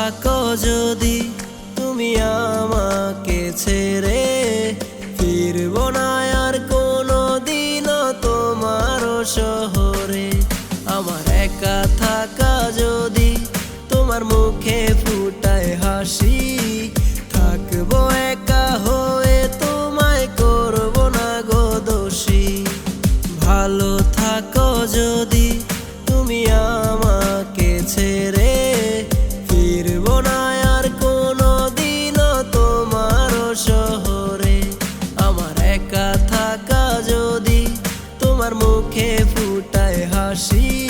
থাকো যদি তুমি আমাকে ছেড়ে ফিরব না আর কোনো দিনও তোমার শহরে। আমার একা থাকা যদি তোমার মুখে ফুটায় হাসি, থাকব একা হয়ে তোমায় করব না গো দোষী। ভালো থাকো যদি তুমি আমাকে ছেড়ে মুখে ফুটায় হাসি।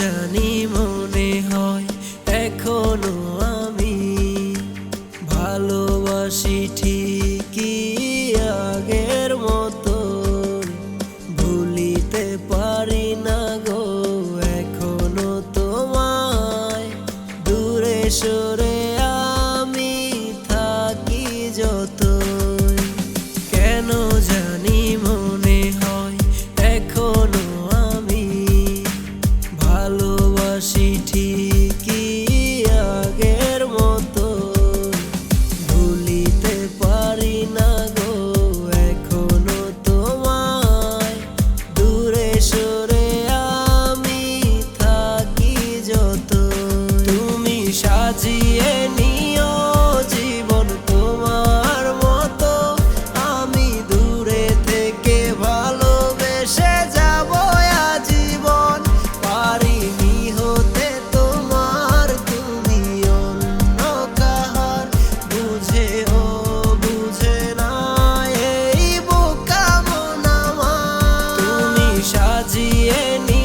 জানি মনে হয় এখনও আমি ভালোবাসি ঠিকই। সাজিয়ে নি